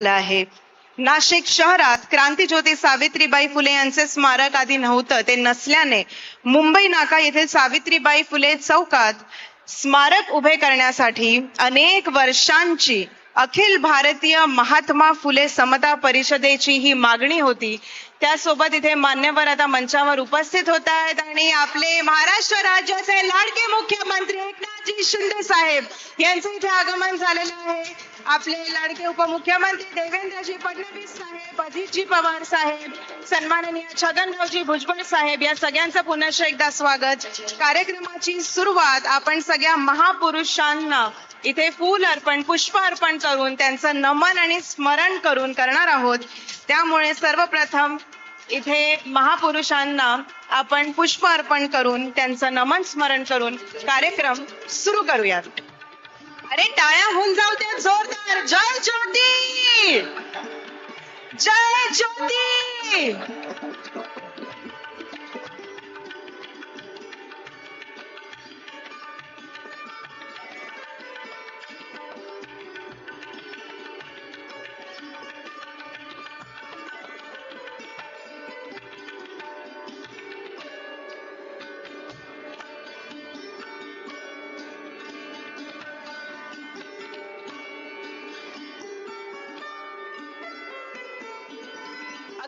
आहे. नाशिक शहरात क्रांतीज्योती सावित्रीबाई फुले यांचे स्मारक आधी नव्हतं ते नसल्याने मुंबई नाका येथील सावित्रीबाई फुले चौकात स्मारक उभे करण्यासाठी अनेक वर्षांची अखिल भारतीय महात्मा फुले समता परिषदेची ही मागणी होती. त्यासोबत इथे मान्यवर आता मंचावर उपस्थित होत आहेत आणि आपले महाराष्ट्र राज्याचे लाडके मुख्यमंत्री एकनाथजी शिंदे साहेब यांचे इथे आगमन झालेलं आहे. आपले लाडके उपमुख्यमंत्री देवेंद्रजी फडणवीस साहेब अजितजी पवार साहेब सन्माननीय छगनरावजी भुजबळ साहेब या सगळ्यांचं पुनश्च एकदा स्वागत. कार्यक्रमाची सुरुवात आपण सगळ्या महापुरुषांना इथे फूल अर्पण पुष्प अर्पण करून त्यांचं नमन आणि स्मरण करून करणार आहोत. त्यामुळे सर्वप्रथम इथे महापुरुषांना आपण पुष्प अर्पण करून त्यांचं नमन स्मरण करून कार्यक्रम सुरू करूयात. अरे टाळ्या होऊन जाऊ द्या जोरदार. जय ज्योती! जय ज्योती!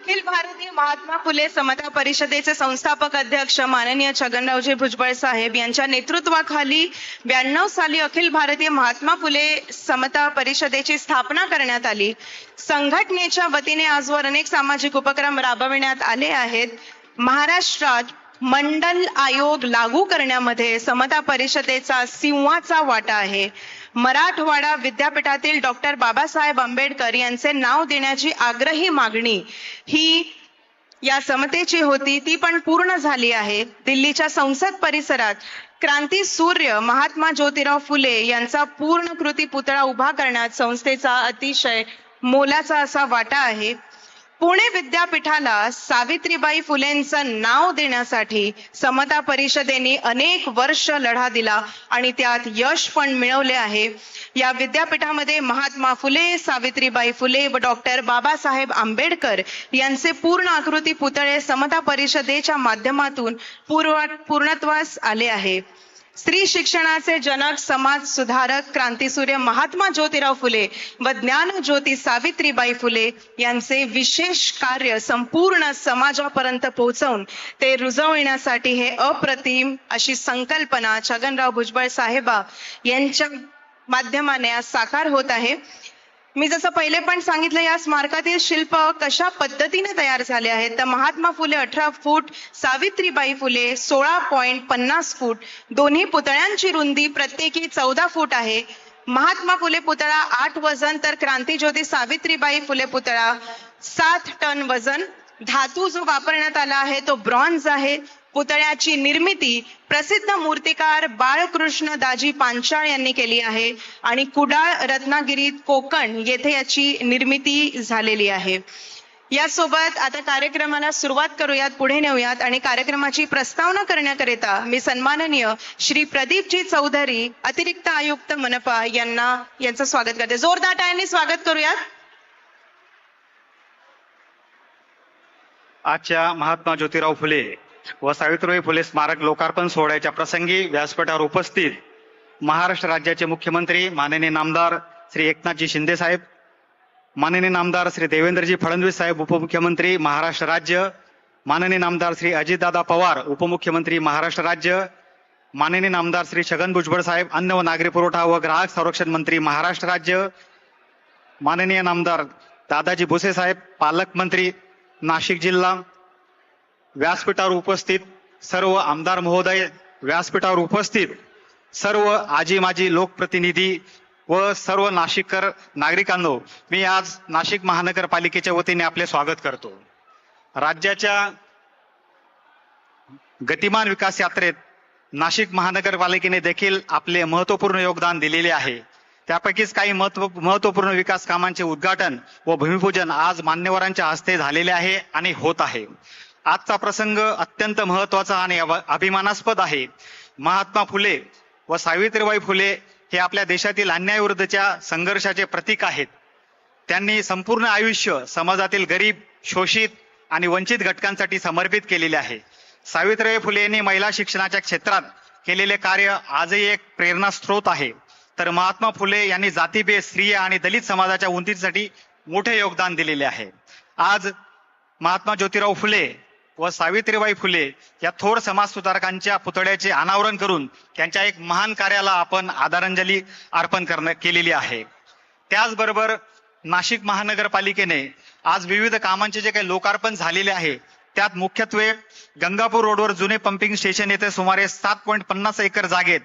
अखिल भारतीय महात्मा फुले समता परिषदेचे संस्थापक अध्यक्ष माननीय छगनरावजी भुजबळ साहेब यांच्या नेतृत्वाखाली ब्याण्णव साली अखिल भारतीय महात्मा फुले समता परिषदेची स्थापना करण्यात आली. संघटनेच्या वतीने आजवर अनेक सामाजिक उपक्रम राबविण्यात आले आहेत. महाराष्ट्रात मंडल आयोग लागू करण्यामध्ये समता परिषदेचा सिंहाचा वाटा आहे. मराठवाडा विद्यापीठातील डॉक्टर बाबासाहेब आंबेडकर यांचे नाव देण्याची आग्रही मागणी ही या समतेची होती. ती पण पूर्ण झाली आहे. दिल्लीच्या संसद परिसरात क्रांती सूर्य महात्मा ज्योतिराव फुले यांचा पूर्ण कृती पुतळा उभा करण्यात संस्थेचा अतिशय मोलाचा असा वाटा आहे. पुणे विद्यापीठाला सावित्रीबाई फुलेंचं नाव देण्यासाठी समता परिषदेने अनेक वर्ष लढा दिला आणि त्यात यश पण मिळवले आहे. या विद्यापीठामध्ये महात्मा फुले सावित्रीबाई फुले व डॉक्टर बाबासाहेब आंबेडकर यांचे पूर्ण आकृती पुतळे समता परिषदेच्या माध्यमातून पूर्व पूर्णत्वास आले आहे. स्त्री शिक्षणाचे जनक समाज सुधारक क्रांतीसूर्य महात्मा ज्योतिराव फुले व ज्ञान ज्योती सावित्रीबाई फुले यांचे विशेष कार्य संपूर्ण समाजापर्यंत पोहोचवून ते रुजवण्यासाठी हे अप्रतिम अशी संकल्पना छगनराव भुजबळ साहेबा यांच्या माध्यमाने आज साकार होत आहे. मी जसं पहिले पण सांगितलं या स्मारकातील शिल्प कशा पद्धतीने तयार झाले आहेत? तर महात्मा फुले अठरा फूट सावित्रीबाई फुले सोळा पॉईंट पन्नास फूट दोन्ही पुतळ्यांची रुंदी प्रत्येकी चौदा फूट आहे. महात्मा फुले पुतळा आठ वजन तर क्रांतीज्योती सावित्रीबाई फुले पुतळा सात टन वजन. धातू जो वापरण्यात आला आहे तो ब्रॉन्झ आहे. पुतळ्याची निर्मिती प्रसिद्ध मूर्तिकार बाळकृष्ण दाजी पांचाळ यांनी केली आहे आणि कुडाळ रत्नागिरीत कोकण येथे याची निर्मिती झालेली आहे. यासोबत आता कार्यक्रमाला सुरुवात करूयात पुढे नेऊयात आणि कार्यक्रमाची प्रस्तावना करण्याकरिता मी सन्माननीय श्री प्रदीपजी चौधरी अतिरिक्त आयुक्त मनपा यांना यांचं स्वागत करते. जोरदार टाळ्यांनी स्वागत करूयात. आजच्या महात्मा ज्योतिराव फुले व सावित्रीबाई फुले स्मारक लोकार्पण सोहळ्याच्या प्रसंगी व्यासपीठावर उपस्थित महाराष्ट्र राज्याचे मुख्यमंत्री माननीय नामदार श्री एकनाथजी शिंदे साहेब माननीय नामदार श्री देवेंद्रजी फडणवीस साहेब उपमुख्यमंत्री महाराष्ट्र राज्य माननीय नामदार श्री अजितदादा पवार उपमुख्यमंत्री महाराष्ट्र राज्य माननीय नामदार श्री छगन भुजबळ साहेब अन्न व नागरी पुरवठा व ग्राहक संरक्षण मंत्री महाराष्ट्र राज्य माननीय नामदार दादाजी भुसे साहेब पालकमंत्री नाशिक जिल्हा व्यासपीठावर उपस्थित सर्व आमदार महोदय व्यासपीठावर उपस्थित सर्व आजी माजी लोकप्रतिनिधी व सर्व नाशिककर नागरिकांनो मी आज नाशिक महानगरपालिकेच्या वतीने आपले स्वागत करतो. राज्याच्या गतिमान विकास यात्रेत नाशिक महानगरपालिकेने देखील आपले महत्त्वपूर्ण योगदान दिलेले आहे. त्यापैकीच काही महत्त्व महत्त्वपूर्ण विकास कामांचे उद्घाटन व भूमिपूजन आज मान्यवरांच्या हस्ते झालेले आहे आणि होत आहे. आजचा प्रसंग अत्यंत महत्त्वाचा आणि अभिमानास्पद आहे. महात्मा फुले व सावित्रीबाई फुले हे आपल्या देशातील अन्यायाविरुद्धच्या संघर्षाचे प्रतीक आहेत. त्यांनी संपूर्ण आयुष्य समाजातील गरीब शोषित आणि वंचित घटकांसाठी समर्पित केलेले आहे. सावित्रीबाई फुले यांनी महिला शिक्षणाच्या क्षेत्रात केलेले कार्य आजही एक प्रेरणा स्रोत आहे. तर महात्मा फुले यांनी जातीभेद स्त्रिया आणि दलित समाजाच्या उंतीसाठी मोठे योगदान दिलेले आहे. आज महात्मा ज्योतिराव फुले व सावित्रीबाई फुले या थोर समाज सुधारकांच्या पुतळ्याचे अनावरण करून त्यांच्या एक महान कार्याला आपण आदरांजली अर्पण करणं केलेली आहे. त्याचबरोबर नाशिक महानगरपालिकेने आज विविध कामांचे जे काही लोकार्पण झालेले आहे त्यात मुख्यत्वे गंगापूर रोडवर जुने पंपिंग स्टेशन येथे सुमारे सात पॉईंट पन्नास एकर जागेत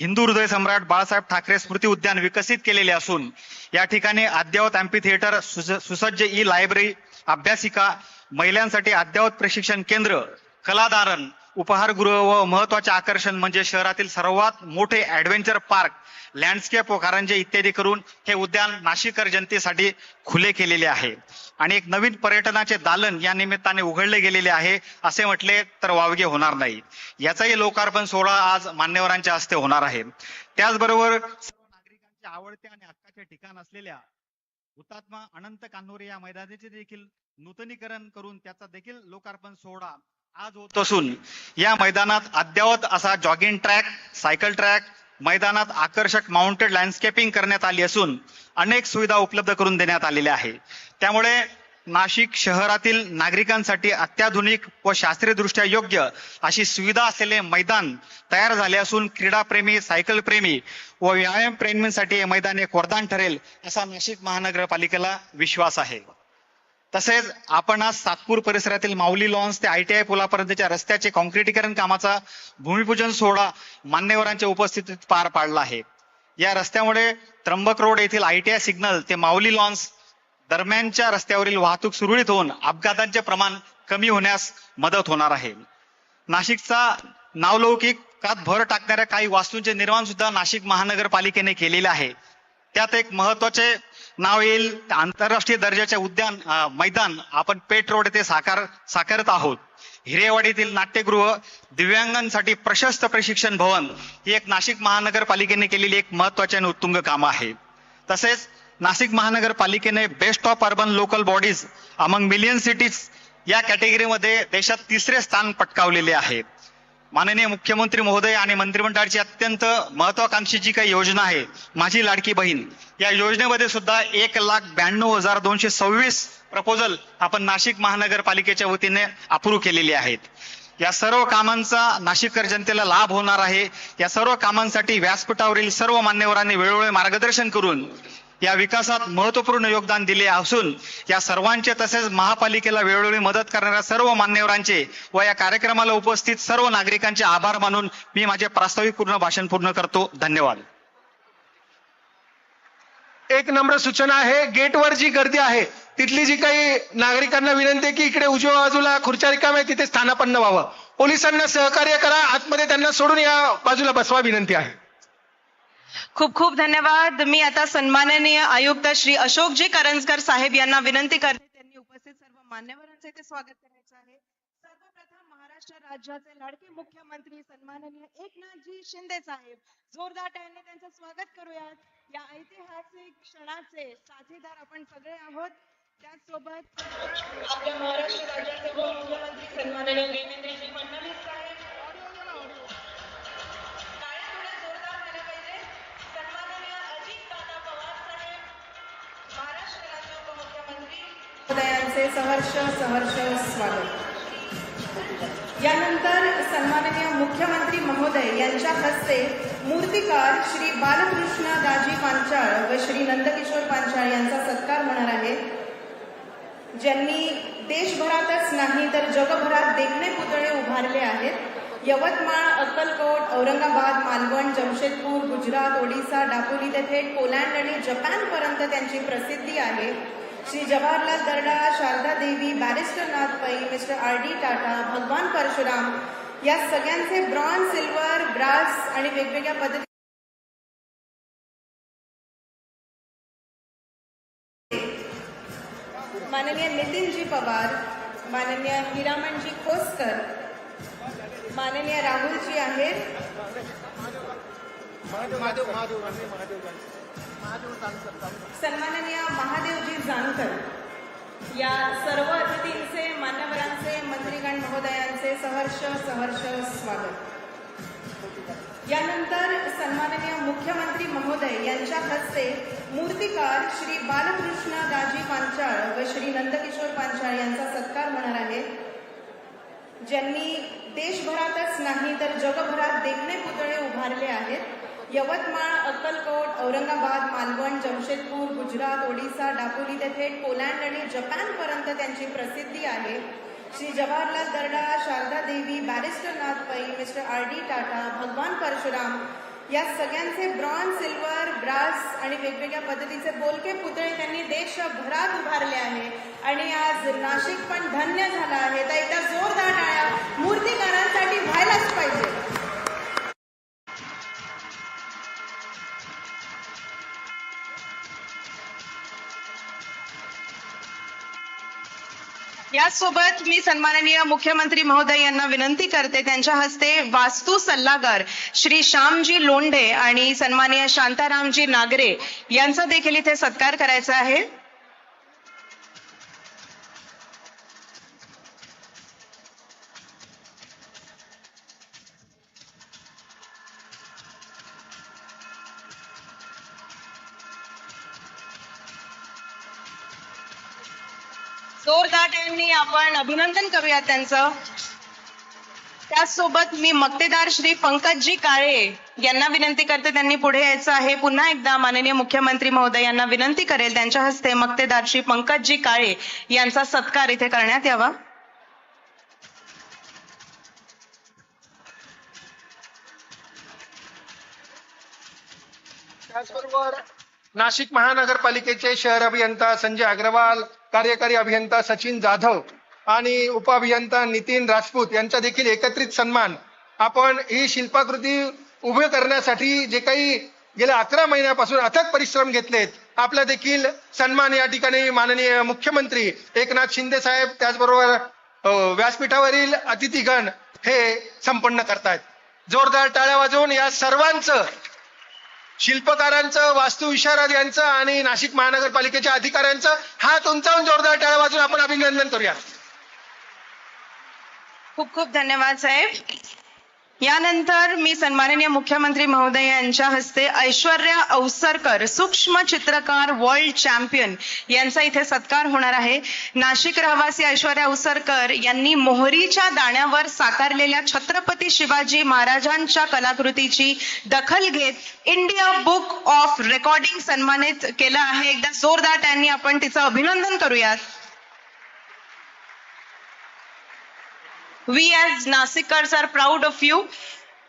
हिंदू हृदय सम्राट बाळासाहेब ठाकरे स्मृती उद्यान विकसित केलेले असून या ठिकाणी अद्ययावत अँपी थिएटर सुसज्ज ई लायब्ररी अभ्यासिका महिलांसाठी अद्ययावत प्रशिक्षण केंद्र कलादारण उपहारगृह व महत्त्वाचे आकर्षण म्हणजे शहरातील सर्वात मोठे ऍडव्हेंचर पार्क लँडस्केप व कारंजे इत्यादी करून हे उद्यान नाशिककर जनतेसाठी खुले केलेले आहे. आणि एक नवीन पर्यटनाचे दालन या निमित्ताने उघडले गेलेले आहे असे म्हटले तर वावगे होणार नाही. याचाही लोकार्पण सोहळा आज मान्यवरांच्या हस्ते होणार आहे. त्याचबरोबर सर्व नागरिकांच्या आवडते आणि हक्काचे ठिकाण असलेल्या हुतात्मा अनंत कान्होरे या मैदानाचे देखील नूतनीकरण करून त्याचा देखील लोकार्पण सोहळा आज होत असून या मैदानात अद्ययावत असा जॉगिंग ट्रॅक सायकल ट्रॅक मैदानात आकर्षक माउंटेड लँडस्केपिंग करण्यात आली असून अनेक सुविधा उपलब्ध करून देण्यात आलेल्या आहे. त्यामुळे नाशिक शहरातील नागरिकांसाठी अत्याधुनिक व शास्त्रीयदृष्ट्या योग्य अशी सुविधा असलेले मैदान तयार झाले असून क्रीडाप्रेमी सायकल प्रेमी व व्यायाम प्रेमींसाठी हे मैदान एक वरदान ठरेल असा नाशिक महानगरपालिकेला विश्वास आहे. तसेच आपण आज सातपूर परिसरातील माऊली लॉन्स ते आयटीआय पुलापर्यंतच्या रस्त्याचे कॉन्क्रिटीकरण कामाचा भूमिपूजन सोहळा मान्यवरांच्या उपस्थितीत पार पाडला आहे. या रस्त्यामुळे त्र्यंबक रोड येथील आयटीआय सिग्नल ते माऊली लॉन्स दरम्यानच्या रस्त्यावरील वाहतूक सुरळीत होऊन अपघातांचे प्रमाण कमी होण्यास मदत होणार आहे. नाशिकचा नावलौकिकात भर टाकणाऱ्या काही वास्तूंचे निर्माण सुद्धा नाशिक महानगरपालिकेने केलेले आहे. त्यात एक महत्त्वाचे नाव येईल आंतरराष्ट्रीय दर्जाचे उद्यान मैदान. आपण पेट रोड येथे साकार साकारत आहोत. हिरेवाडीतील नाट्यगृह दिव्यांगांसाठी प्रशस्त प्रशिक्षण भवन ही एक नाशिक महानगरपालिकेने केलेली एक महत्त्वाचे आणि उत्तुंग काम आहे. तसेच नाशिक महानगरपालिकेने best of urban local bodies among million cities या कॅटेगरीमध्ये देशात तिसरे स्थान पटकावलेले आहे. माननीय मुख्यमंत्री महोदय आणि मंत्रिमंडळाची अत्यंत महत्वाकांक्षी जी काही योजना आहे माझी लाडकी बहीण या योजनेमध्ये सुद्धा एक लाख ब्याण्णव हजार दोनशे सव्वीस प्रपोजल आपण नाशिक महानगरपालिकेच्या वतीने अप्रूव्ह केलेले आहेत. या सर्व कामांचा नाशिककर जनतेला लाभ होणार आहे. या सर्व कामांसाठी व्यासपीठावरील सर्व मान्यवरांनी वेळोवेळी मार्गदर्शन करून या विकासात महत्त्वपूर्ण योगदान दिले असून या सर्वांचे तसेच महापालिकेला वेळोवेळी मदत करणाऱ्या सर्व मान्यवरांचे व या कार्यक्रमाला उपस्थित सर्व नागरिकांचे आभार मानून मी माझे प्रास्ताविक पूर्ण भाषण पूर्ण करतो. धन्यवाद. एक नम्र सूचना आहे गेटवर जी गर्दी आहे तिथली जी काही नागरिकांना विनंती आहे की इकडे उजव्या बाजूला खुर्च्या रिकाम आहे तिथे स्थानापन्न व्हावं. पोलिसांना सहकार्य करा आतमध्ये त्यांना सोडून या बाजूला बसवा विनंती आहे. खूप खूप धन्यवाद. मी आता सन्माननीय आयुक्त श्री अशोकजी करंजकर साहेब यांना विनंती करते. त्यांनी उपस्थित सर्व मान्यवरांचे ते स्वागत करायचं आहे. सर्वप्रथम महाराष्ट्र राज्याचे लाडके मुख्यमंत्री सन्माननीय एकनाथजी शिंदे साहेब जोरदार टाळ्यांनी त्यांचं स्वागत करूयात. या ऐतिहासिक क्षणाचे साथीदार आपण सगळे आहोत. त्याचसोबत आपल्या महाराष्ट्र राज्याचे उपमुख्यमंत्री सन्माननीय देवेंद्रजी फडणवीस साहेब महोदयांचे सहर्ष सहर्ष स्वागत. यानंतर सन्माननीय मुख्यमंत्री महोदय यांच्या हस्ते मूर्तिकार श्री बालकृष्ण दाजी पांचाळ व श्री नंदकिशोर पांचाळ यांचा सत्कार होणार आहे. ज्यांनी देशभरातच नाही तर जगभरात देखणे पुतळे उभारले आहेत. यवतमाळ अक्कलकोट औरंगाबाद मालवण जमशेदपूर गुजरात ओडिसा डापोली ते थेट पोलंड आणि जपानपर्यंत त्यांची प्रसिद्धी आहे. श्री जवाहरलाल दर्डा, शारदा देवी barrister Nath Pai, mister R D Tata, भगवान परशुराम, या सगळ्यांचे ब्रॉन्झ, सिल्वर, ब्रास आणि वेगवेगळ्या पद्धती माननीय नितीनजी पवार, माननीय हिरामणजी खोसकर, माननीय राहुलजी आहेत. सन्माननीय महादेवजी जानकर या सर्व अतिथींचे मान्यवरांचे मंत्रीगण महोदयांचे सहर्ष सहर्ष स्वागत. यानंतर सन्माननीय मुख्यमंत्री महोदय यांच्या हस्ते मूर्तिकार श्री बालकृष्ण दाजी पांचाळ व श्री नंदकिशोर पांचाळ यांचा सत्कार होणार आहे. ज्यांनी देशभरातच नाही तर जगभरात देखणे पुतळे उभारले आहेत. यवतमाळ अक्कलकोट औरंगाबाद मालवण जमशेदपूर गुजरात ओडिसा दापोली ते थेट पोलंड आणि जपानपर्यंत त्यांची प्रसिद्धी आहे. श्री जवाहरलाल दर्डा शारदा देवी barrister Nath Pai mister R D Tata भगवान परशुराम या सगळ्यांचे ब्रॉन्झ सिल्वर ब्रास आणि वेगवेगळ्या पद्धतीचे बोलके पुतळे त्यांनी देशभरात उभारले आहे. आणि आज नाशिक पण धन्य झालं आहे. तर एकदा जोरदार टाळ्या मूर्तिकारांसाठी व्हायलाच पाहिजे. त्यासोबत मी सन्माननीय मुख्यमंत्री महोदय यांना विनंती करते. त्यांच्या हस्ते वास्तू सल्लागार श्री श्यामजी लोंढे आणि सन्माननीय शांतारामजी नागरे यांचा देखील इथे सत्कार करायचा आहे. आपण अभिनंदन करूया त्यांचं. त्याचसोबत मी मक्तेदार श्री पंकजी काळे यांना विनंती करते त्यांनी पुढे यायचं आहे. पुन्हा एकदा माननीय मुख्यमंत्री महोदय यांना विनंती करेल त्यांच्या हस्ते मक्तेदार श्री पंकजजी काळे यांचा सत्कार इथे करण्यात यावा. त्याचबरोबर नाशिक महानगरपालिकेचे शहर अभियंता संजय अग्रवाल कार्यकारी अभियंता सचिन जाधव आणि उपअभियंता नितीन राजपूत यांचा देखील एकत्रित सन्मान आपण ही शिल्पाकृती उभे करण्यासाठी जे काही गेल्या अकरा महिन्यापासून अथक परिश्रम घेतलेत आपला देखील सन्मान या ठिकाणी माननीय मुख्यमंत्री एकनाथ शिंदे साहेब त्याचबरोबर व्यासपीठावरील अतिथीगण हे संपन्न करतायत. जोरदार टाळ्या वाजवून या सर्वांचं शिल्पकारांचं वास्तुविशारद यांचं आणि नाशिक महानगरपालिकेच्या अधिकाऱ्यांचं हात उंचावून जोरदार टाळ्या वाजून आपण अभिनंदन करूया खूप खूप धन्यवाद साहेब. यानंतर मी सन्माननीय मुख्यमंत्री महोदय यांच्या हस्ते ऐश्वर्या अवसरकर सूक्ष्म चित्रकार वर्ल्ड चॅम्पियन यांचा इथे सत्कार होणार आहे. नाशिक रहिवासी ऐश्वर्या अवसरकर यांनी मोहरीच्या दाण्यावर साकारलेल्या छत्रपती शिवाजी महाराजांच्या कलाकृतीची दखल घेत इंडिया बुक ऑफ रेकॉर्डिंग सन्मानित केलं आहे. एकदा जोरदार त्यांनी आपण तिचं अभिनंदन करूयात. We as Nashikars are proud of you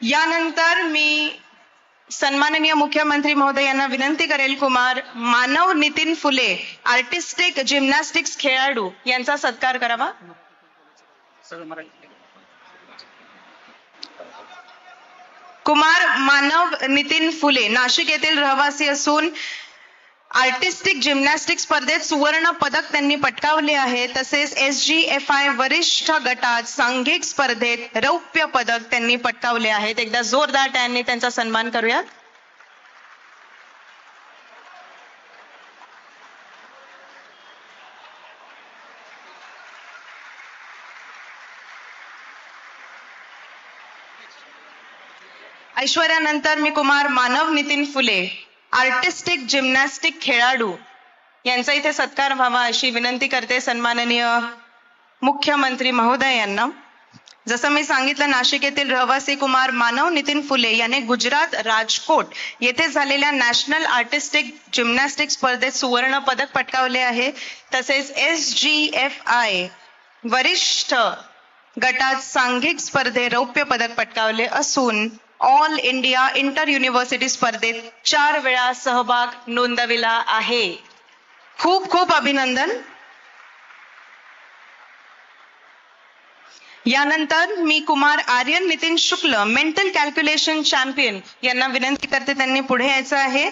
यानंतर मी सन्माननीय मुख्यमंत्री महोदय यांना विनंती करेल कुमार मानव नितीन फुले आर्टिस्टिक जिम्नॅस्टिक्स खेळाडू यांचा सत्कार करावा. कुमार मानव नितीन फुले नाशिक येथील रहिवासी असून आर्टिस्टिक जिम्नॅस्टिक स्पर्धेत सुवर्ण पदक त्यांनी पटकावले आहे. तसेच एस जी एफ आय वरिष्ठ गटात सांघिक स्पर्धेत रौप्य पदक त्यांनी पटकावले आहेत. एकदा जोरदार त्यांनी त्यांचा सन्मान करूयात. ऐश्वर्यानंतर मी कुमार मानव नितीन फुले. आर्टिस्टिक जिम्नॅस्टिक खेळाडू. यांचा इथे सत्कार व्हावा अशी विनंती करते सन्माननीय मुख्यमंत्री महोदय यांना. जसं मी सांगितलं नाशिक येथील रहिवासी कुमार मानव नितीन फुले याने गुजरात राजकोट येथे झालेल्या नॅशनल आर्टिस्टिक जिम्नॅस्टिक स्पर्धेत सुवर्ण पदक पटकावले आहे. तसेच एस जी एफ आय वरिष्ठ गटात सांघिक स्पर्धे रौप्य पदक पटकावले असून ऑल इंडिया इंटर युनिव्हर्सिटी स्पर्धेत चार वेळा सहभाग नोंदविला आहे. खूप खूप अभिनंदन. यानंतर मी कुमार आर्यन नितीन शुक्ल मेंटल कॅल्क्युलेशन चॅम्पियन यांना विनंती करते त्यांनी पुढे यायचं आहे.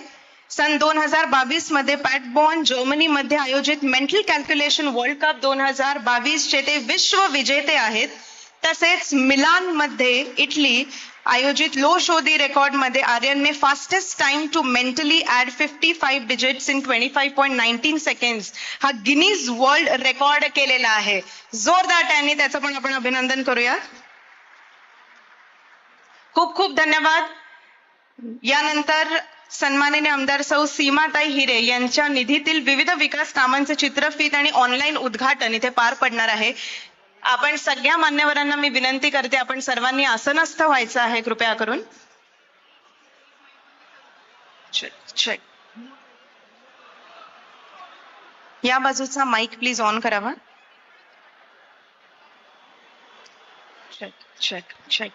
सन दोन हजार बावीसमध्ये पॅटबॉन जर्मनीमध्ये आयोजित मेंटल कॅल्क्युलेशन वर्ल्ड कप दोन हजार बावीस चे ते विश्व विजेते आहेत. तसेच मिलानमध्ये इटली आयोजित लो शोधी रेकॉर्डमध्ये आर्यनने fastest time to mentally add fifty five digits in twenty five point nineteen seconds हा गिनीज वर्ल्ड रेकॉर्ड केलेला आहे. जोरदार त्यांनी त्याचं पण आपण अभिनंदन करूया. खूप खूप धन्यवाद. यानंतर सन्माननीय आमदार सौ सीमाताई हिरे यांच्या निधीतील विविध विकास कामांचे चित्रफित आणि ऑनलाईन उद्घाटन इथे पार पडणार आहे. आपण सगळ्या मान्यवरांना मी विनंती करते आपण सर्वांनी आसनस्थ व्हायचं आहे कृपया करून. या बाजूचा माईक प्लीज ऑन करावा. चेक चेक चेक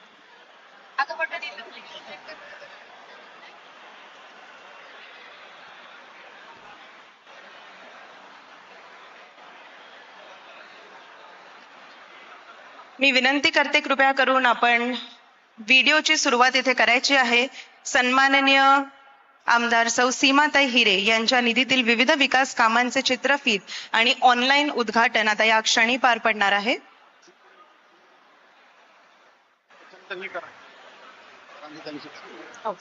मी विनंती करते कृपया करून आपण व्हिडिओची सुरुवात इथे करायची आहे. सन्माननीय आमदार सौ सीमाताई हिरे यांच्या निधीतील विविध विकास कामांचे चित्रफित आणि ऑनलाईन उद्घाटन आता या क्षणी पार पडणार आहे. हो.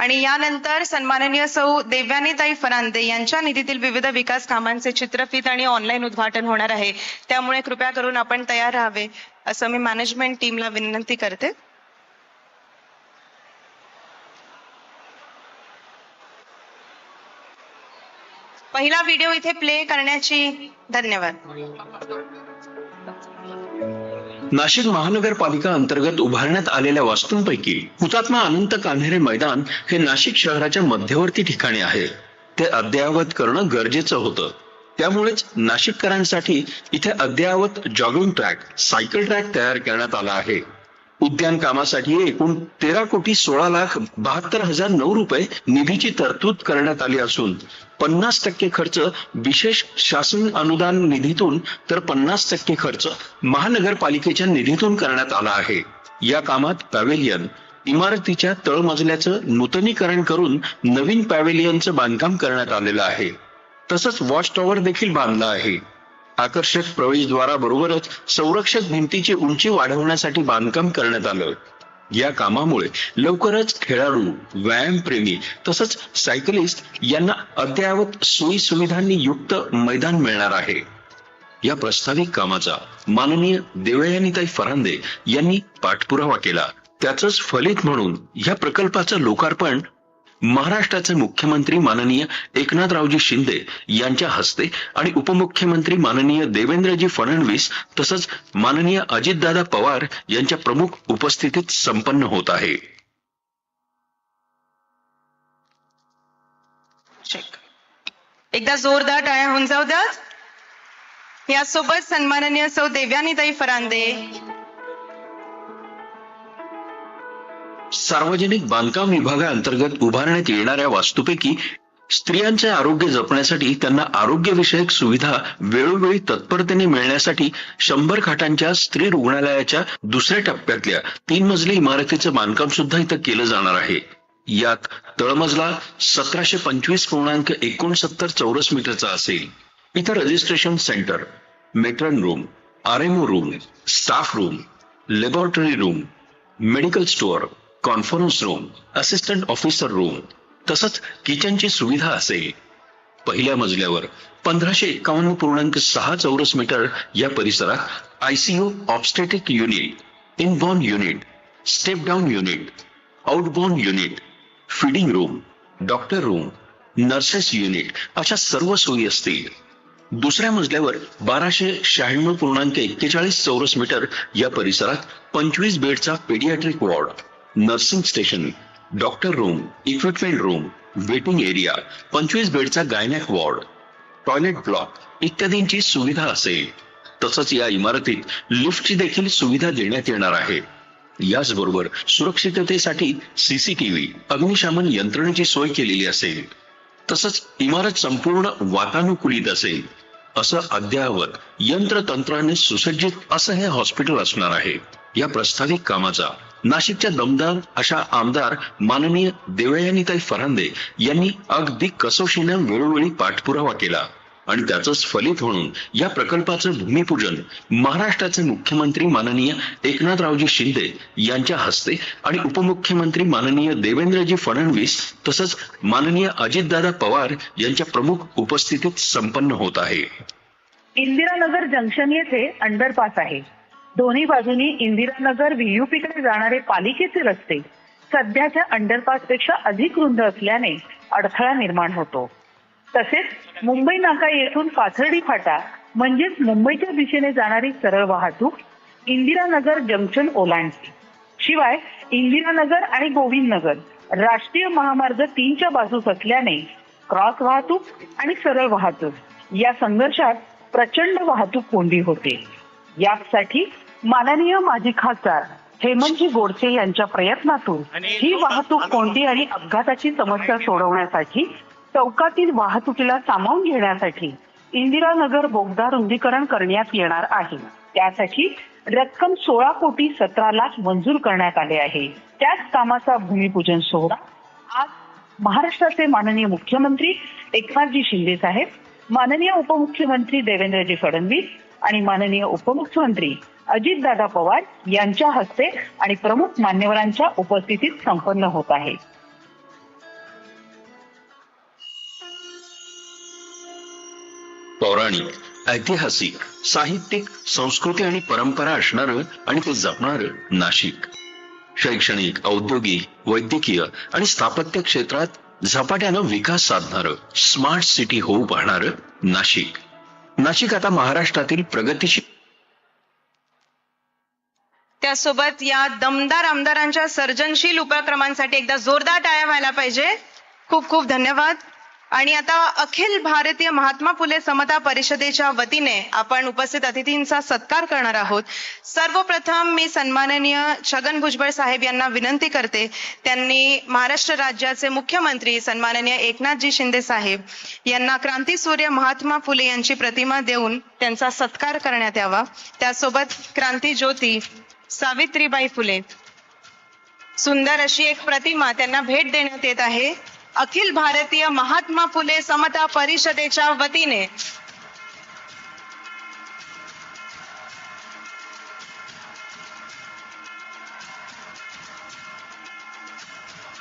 आणि यानंतर सन्माननीय सौ देव्यानीताई फरांदे यांच्या निधीतील विविध विकास कामांचे चित्रफित आणि ऑनलाईन उद्घाटन होणार आहे. त्यामुळे कृपया करून आपण तयार राहावे असं मी मॅनेजमेंट टीमला विनंती करते. पहिला व्हिडिओ इथे प्ले करण्याची धन्यवाद. नाशिक महानगरपालिका अंतर्गत उभारण्यात आलेल्या वास्तूंपैकी हुतात्मा अनंत कान्हेरे मैदान हे नाशिक शहराच्या मध्यवर्ती ठिकाणी आहे. ते अद्ययावत करणं गरजेचं होतं. त्यामुळेच नाशिककरांसाठी इथे अद्ययावत जॉगिंग ट्रॅक सायकल ट्रॅक तयार करण्यात आला आहे. उद्यान कामासाठी एकूण तेरा कोटी सोळा लाख बहात्तर हजार नऊ रुपये निधीची तरतूद करण्यात आली असून पन्नास टक्के खर्च विशेष शासन अनुदान निधीतून तर पन्नास टक्के खर्च महानगरपालिकेच्या निधीतून करण्यात आला आहे. या कामात पॅव्हेलियन इमारतीच्या तळमजल्याचं नूतनीकरण करून नवीन पॅव्हेलियनचं बांधकाम करण्यात आलेलं आहे. तसंच वॉच टॉवर देखील बांधला आहे. आकर्षक प्रवेशद्वाराबरोबरच संरक्षक भिंतीची उंची वाढवण्यासाठी बांधकाम करण्यात आलं. या कामामुळे लवकरच खेळाडू व्यायामप्रेमी तसंच सायकलिस्ट यांना अद्ययावत सोयी सुविधांनी युक्त मैदान मिळणार आहे. या प्रस्तावित कामाचा माननीय देवयानीताई फरांदे यांनी पाठपुरावा केला. त्याच फलित म्हणून या प्रकल्पाचं लोकार्पण महाराष्ट्राचे मुख्यमंत्री माननीय एकनाथरावजी शिंदे यांच्या हस्ते आणि उपमुख्यमंत्री माननीय देवेंद्रजी फडणवीस तसंच माननीय अजितदादा पवार यांच्या प्रमुख उपस्थितीत संपन्न होत आहे. एकदा जोरदार टाळ्या होऊन जाऊ द्या. यासोबत सन्माननीय सौ देव्यानीताई फरांदे. सार्वजनिक बांधकाम विभागाअंतर्गत उभारण्यात येणाऱ्या वास्तूपैकी स्त्रियांचे आरोग्य जपण्यासाठी त्यांना आरोग्यविषयक सुविधा वेळोवेळी तत्परतेने मिळण्यासाठी शंभर खाटांच्या स्त्री रुग्णालयाच्या दुसऱ्या टप्प्यातल्या तीन मजली इमारतीचं बांधकाम सुद्धा इथं केलं जाणार आहे. यात तळमजला सतराशे पंचवीस पूर्णांक एकोणसत्तर चौरस मीटरचा असेल. इथं registration centre matron room RMO room staff room laboratory room medical store conference room assistant officer room तसंच किचनची सुविधा असेल पहिल्या मजल्यावर पंधराशे एकावन्न पूर्णांक सहा चौरस मीटर या परिसरात ICU obstetric unit inborn unit step down unit outborn unit feeding room doctor room nurses unit अशा सर्व सोयी असतील. दुसऱ्या मजल्यावर बाराशे शहाण्णव पूर्णांक एक्केचाळीस चौरस मीटर या परिसरात पंचवीस बेडचा paediatric ward nursing station doctor room equipment room waiting area पंचवीस बेडचा गायनॅक वॉर्ड टॉयलेट ब्लॉक इत्यादींची सुविधा असेल. तसंच या इमारतीत लिफ्टची देखील सुविधा देण्यात येणार आहे. याचबरोबर सुरक्षिततेसाठी सीसीटीव्ही अग्निशमन यंत्रणेची सोय केलेली असेल. तसंच इमारत संपूर्ण वातानुकूलित असेल. असं अद्ययावत यंत्रतंत्राने सुसज्जित असं हे हॉस्पिटल असणार आहे. या प्रस्तावित कामाचा नाशिकच्या दमदार अशा आमदार माननीय देवयानीताई फरांदे यांनी अगदी कसोशीनं वेळोवेळी पाठपुरावा केला. आणि त्याचंच फलित म्हणून या प्रकल्पाचं भूमिपूजन महाराष्ट्राचे मुख्यमंत्री माननीय एकनाथरावजी शिंदे यांच्या हस्ते आणि उपमुख्यमंत्री माननीय देवेंद्रजी फडणवीस तसंच माननीय अजितदादा पवार यांच्या प्रमुख उपस्थितीत संपन्न होत आहे. इंदिरानगर जंक्शन येथे अंडरपास आहे. दोन्ही बाजूनी इंदिरानगर व्हीयूपीकडे जाणारे पालिकेचे रस्ते सध्याच्या अंडरपासपेक्षा अधिक रुंद असल्याने अडथळा निर्माण होतो. तसेच मुंबई नाका येथून पाथर्डी फाटा म्हणजेच मुंबईच्या दिशेने जाणारी सरळ वाहतूक इंदिरानगर जंक्शन ओलांडते. शिवाय इंदिरानगर आणि गोविंदनगर राष्ट्रीय महामार्ग तीनच्या बाजूस असल्याने क्रॉस वाहतूक आणि सरळ वाहतूक या संघर्षात प्रचंड वाहतूक कोंडी होते. यासाठी माननीय माजी खासदार हेमंतजी गोडसे यांच्या प्रयत्नातून ही वाहतूक कोंडी आणि अपघाताची समस्या सोडवण्यासाठी चौकातील वाहतुकीला सामावून घेण्यासाठी इंदिरानगर बोगदा रुंदीकरण करण्यात येणार आहे. त्यासाठी रक्कम सोळा कोटी सतरा लाख मंजूर करण्यात आले आहे. त्याच कामाचा भूमिपूजन सोहळा आज महाराष्ट्राचे माननीय मुख्यमंत्री एकनाथजी शिंदे साहेब माननीय उपमुख्यमंत्री देवेंद्रजी फडणवीस आणि माननीय उपमुख्यमंत्री अजितदादा पवार यांच्या हस्ते आणि प्रमुख मान्यवरांच्या उपस्थितीत संपन्न होत आहे. पौराणिक ऐतिहासिक साहित्यिक संस्कृती आणि परंपरा असणारं आणि ते जपणारं नाशिक. शैक्षणिक औद्योगिक वैद्यकीय आणि स्थापत्य क्षेत्रात झपाट्यानं विकास साधणारं स्मार्ट सिटी होऊ पाहणारं नाशिक. नाशिक आता महाराष्ट्रातील प्रगतीशील त्यासोबत या दमदार आमदारांच्या सर्जनशील उपक्रमांसाठी एकदा जोरदार टाळ्या व्हायला पाहिजे. खूप खूप धन्यवाद. आणि आता अखिल भारतीय महात्मा फुले समता परिषदेच्या वतीने आपण उपस्थित अतिथींचा सत्कार करणार आहोत. सर्वप्रथम मी सन्माननीय छगन भुजबळ साहेब यांना विनंती करते. त्यांनी महाराष्ट्र राज्याचे मुख्यमंत्री सन्माननीय एकनाथजी शिंदे साहेब यांना क्रांतीसूर्य महात्मा फुले यांची प्रतिमा देऊन त्यांचा सत्कार करण्यात यावा. त्यासोबत क्रांती ज्योती सावित्रीबाई फुले. सुंदर अशी एक प्रतिमा त्यांना भेट देण्यात येत आहे. अखिल भारतीय महात्मा फुले समता परिषदेच्या वतीने